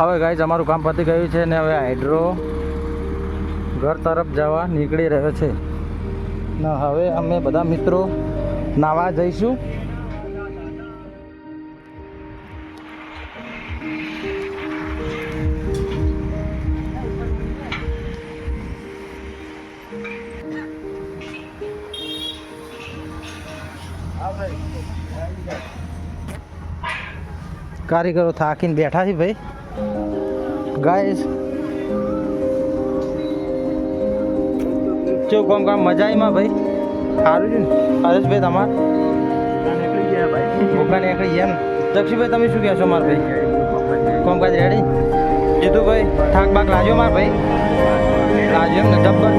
હવે ગાઈઝ અમારું કામ પતી ગયું છે ને હવે હાઇડ્રો ઘર તરફ જવા નીકળી રહ્યો છે. ને, હવે અમે બધા મિત્રો નાવા જઈશું. કારીગરો થાકીને બેઠા છે ભાઈ. ગાઈસ કેવું કામ કામ મજા એમાં ભાઈ? સારું છે ને. હરેશભાઈ તમાર? ભૂકા નીકળી ગયા ને દક્ષીભાઈ તમે શું કહેશો માર ભાઈ? કામકાજ રેડી જીતુભાઈ થાક બાક લાજો માર ભાઈ? લાજો એમ ને જબ્બર